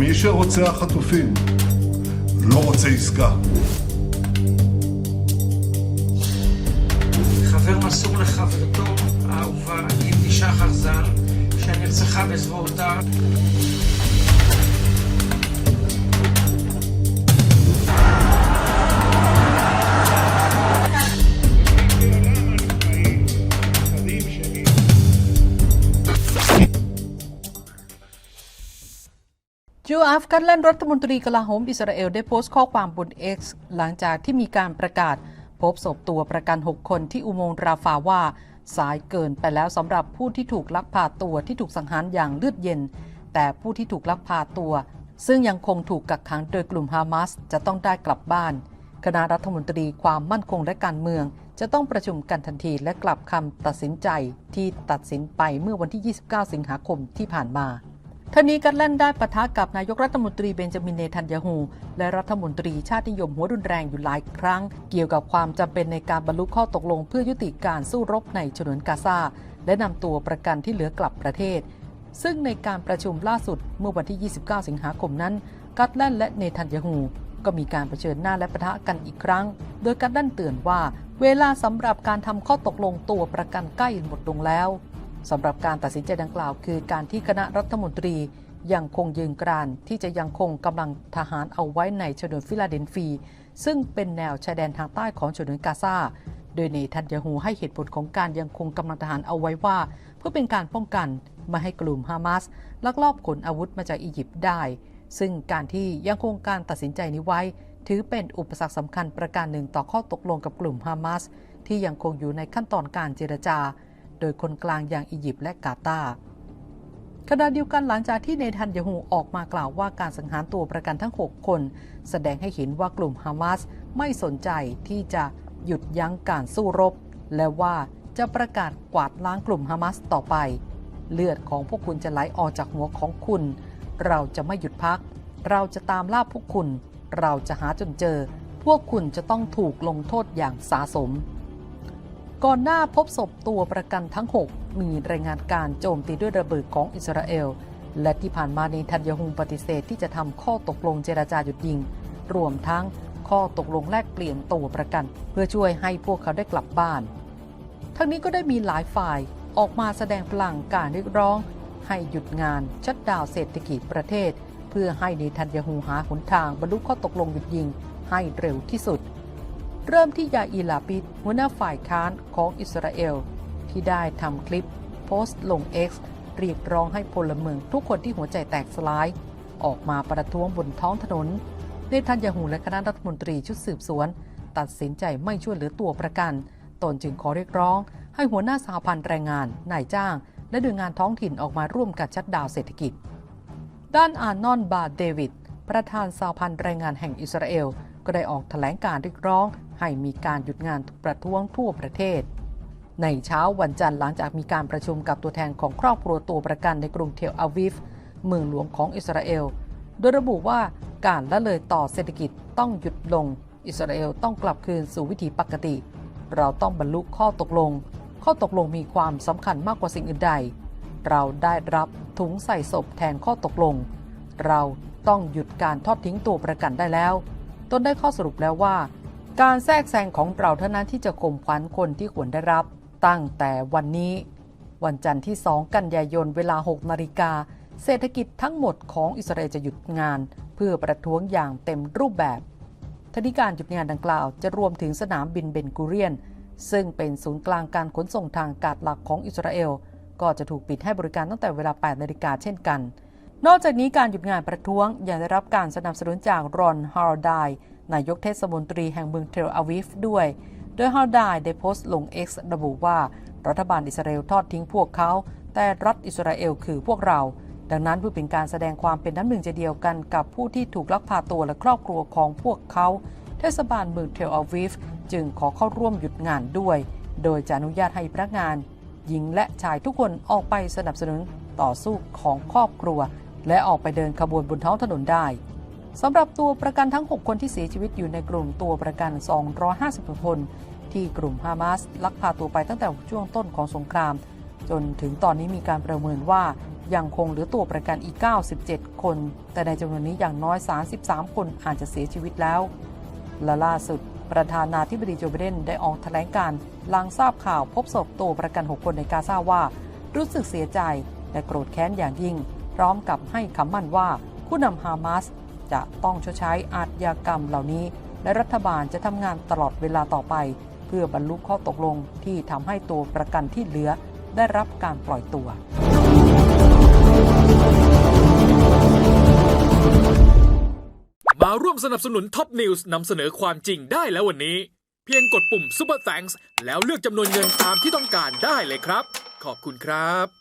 מי שרוצח חטופים לא רוצה עסקה. חבר מסור לחברתו האהובה, גידי שחר ז"ל, שנרצחה בזרועותיו. จูอาฟกันแลนรัฐมนตรีกลาโหมอิสราเอลได้โพสต์ข้อความบน X หลังจากที่มีการประกาศ พบศพตัวประกัน 6 คนที่อุโมงค์ราฟาว่า สายเกินไปแล้วสำหรับผู้ที่ถูกลักพาตัวที่ถูกสังหารอย่างเลือดเย็น แต่ผู้ที่ถูกลักพาตัว ซึ่งยังคงถูกกักขังโดยกลุ่มฮามาสจะต้องได้กลับบ้าน คณะรัฐมนตรีความมั่นคงและการเมือง จะต้องประชุมกันทันทีและกลับคำตัดสินใจที่ตัดสินไปเมื่อวันที่ 29 สิงหาคมที่ผ่านมา ท่านี้กัตแลนได้ปะทะกับนายกรัฐมนตรีเบนจามินเนทันยาฮู และรัฐมนตรีชาตินิยมหัวรุนแรงอยู่หลายครั้ง เกี่ยวกับความจำเป็นในการบรรลุข้อตกลงเพื่อยุติการสู้รบในฉนวนกาซาและนำตัวประกันที่เหลือกลับประเทศ ซึ่งในการประชุมล่าสุดเมื่อวันที่ 29 สิงหาคมนั้น กัตแลนและเนทันยาฮูก็มีการเผชิญหน้าและปะทะกันอีกครั้ง โดยกัตแลนเตือนว่า เวลาสำหรับการทำข้อตกลงตัวประกันใกล้หมดลงแล้ว สำหรับการตัดสินใจดังกล่าว คือการที่คณะรัฐมนตรียังคงยืนกรานที่จะยังคงกำลังทหารเอาไว้ในฉนวนฟิลาเดลฟียซึ่งเป็นแนวชายแดนทางใต้ของฉนวนกาซาโดยเนทันยาฮูให้เหตุผลของการยังคงกำลังทหารเอาไว้ว่า เพื่อเป็นการป้องกันไม่ให้กลุ่มฮามาสลักลอบขนอาวุธมาจากอียิปต์ได้ ซึ่งการที่ยังคงการตัดสินใจนี้ไว้ ถือเป็นอุปสรรคสำคัญประการหนึ่งต่อข้อตกลงกับกลุ่มฮามาสที่ยังคงอยู่ในขั้นตอนการเจรจา โดยคนกลางอย่างอียิปต์และกาตาร์ขณะเดียวกันหลังจากที่เนทันยาฮูออกมากล่าวว่าการสังหารตัวประกันทั้ง 6 คน แสดงให้เห็นว่ากลุ่มฮามาสไม่สนใจที่จะหยุดยั้งการสู้รบ และว่าจะประกาศกวาดล้างกลุ่มฮามาสต่อไป เลือดของพวกคุณจะไหลออกจากหัวของคุณ เราจะไม่หยุดพัก เราจะตามล่าพวกคุณ เราจะหาจนเจอ พวกคุณจะต้องถูกลงโทษอย่างสาสม ก่อนหน้าพบศพตัวประกันทั้ง 6 มีรายงานการโจมตีด้วยระเบิดของอิสราเอล และที่ผ่านมาเนทันยาฮูปฏิเสธที่จะทำข้อตกลงเจราจาหยุดยิง รวมทั้งข้อตกลงแลกเปลี่ยนตัวประกัน เพื่อช่วยให้พวกเขาได้กลับบ้าน ทั้งนี้ก็ได้มีหลายฝ่ายออกมาแสดงพลังการเรียกร้อง ให้หยุดงานชัดดาวเศรษฐกิจประเทศ เพื่อให้เนทันยาฮูหาหนทางบรรลุข้อตกลงหยุดยิงให้เร็วที่สุด เริ่มที่ยาอีลาปิดหัวหน้าฝ่ายค้านของอิสราเอล ที่ได้ทำคลิป โพสต์ลง X เรียกร้องให้พลเมืองทุกคนที่หัวใจแตกสลาย ออกมาประท้วงบนท้องถนนเนทันยาฮูและคณะรัฐมนตรีชุดสืบสวน ตัดสินใจไม่ช่วยเหลือตัวประกัน ตนจึงขอเรียกร้อง ให้หัวหน้าสหพันธ์แรงงาน นายจ้าง และหน่วยงานท้องถิ่นออกมาร่วมกันชัดดาวเศรษฐกิจ ด้านอานอนบาเดวิดประธานสหพันธ์แรงงานแห่งอิสราเอล ก็ได้ออกแถลงการเรียกร้อง ให้มีการหยุดงานประท้วงทั่วประเทศ ในเช้าวันจันทร์หลังจากมีการประชุมกับตัวแทนของครอบครัวตัวประกันในกรุงเทลอาวิฟเมืองหลวงของอิสราเอล โดยระบุว่าการละเลยต่อเศรษฐกิจต้องหยุดลง อิสราเอลต้องกลับคืนสู่วิถีปกติ เราต้องบรรลุข้อตกลง ข้อตกลงมีความสำคัญมากกว่าสิ่งอื่นใด เราได้รับถุงใส่ศพแทนข้อตกลง เราต้องหยุดการทอดทิ้งตัวประกันได้แล้ว ตนได้ข้อสรุปแล้วว่า การแทรกแซงของเราเท่านั้นที่จะข่มขวัญคนที่ควรได้รับ ตั้งแต่วันนี้ วันจันทร์ที่ 2 กันยายนเวลา 6 นาฬิกา เศรษฐกิจทั้งหมดของอิสราเอลจะหยุดงาน เพื่อประท้วงอย่างเต็มรูปแบบทนิการหยุดงานดังกล่าวจะรวมถึงสนามบินเบนกูเรียน ซึ่งเป็นศูนย์กลางการขนส่งทางอากาศหลักของอิสราเอล ก็จะถูกปิดให้บริการตั้งแต่เวลา 8 นาฬิกาเช่นกัน นอกจากนี้การหยุดงานประท้วงยังได้รับการสนับสนุนจากรอนฮาร์ดายนายกเทศมนตรีแห่งเมืองเทลอาวิฟด้วย โดยฮาร์ดายได้โพสต์ลง X ระบุว่า รัฐบาลอิสราเอลทอดทิ้งพวกเขา แต่รัฐอิสราเอลคือพวกเรา ดังนั้นเพื่อเป็นการแสดงความเป็นน้ำหนึ่งใจเดียวกันกับผู้ที่ถูกลักพาตัวและครอบครัวของพวกเขา เทศบาลเมืองเทลอาวิฟจึงขอเข้าร่วมหยุดงานด้วย โดยจะอนุญาตให้พนักงานหญิงและชายทุกคนออกไปสนับสนุนต่อสู้ของครอบครัว และออกไปเดินขบวนบนท้องถนนได้สำหรับตัวประกันทั้ง 6 คนที่เสียชีวิตอยู่ในกลุ่มตัวประกัน 250 คน ที่กลุ่มฮามาสลักพาตัวไปตั้งแต่ช่วงต้นของสงคราม จนถึงตอนนี้มีการประเมินว่ายังคงเหลือตัวประกันอีก 97 คน แต่ในจำนวนนี้อย่างน้อย 33 คนอาจจะเสียชีวิตแล้วและล่าสุด ประธานาธิบดีโจไบเดนได้ออกแถลงการณ์หลังทราบข่าวพบศพตัวประกัน 6 คนในกาซาว่า รู้สึกเสียใจและโกรธแค้นอย่างยิ่ง พร้อมกับให้คำมั่นว่าผู้นำฮามาสจะต้องชดใช้อาชญากรรมเหล่านี้ และรัฐบาลจะทำงานตลอดเวลาต่อไป เพื่อบรรลุข้อตกลงที่ทำให้ตัวประกันที่เหลือได้รับการปล่อยตัวมาร่วมสนับสนุนท็อปนิวส์นำเสนอความจริงได้แล้ววันนี้ เพียงกดปุ่ม Super Thanks แล้วเลือกจำนวนเงินตามที่ต้องการได้เลยครับ ขอบคุณครับ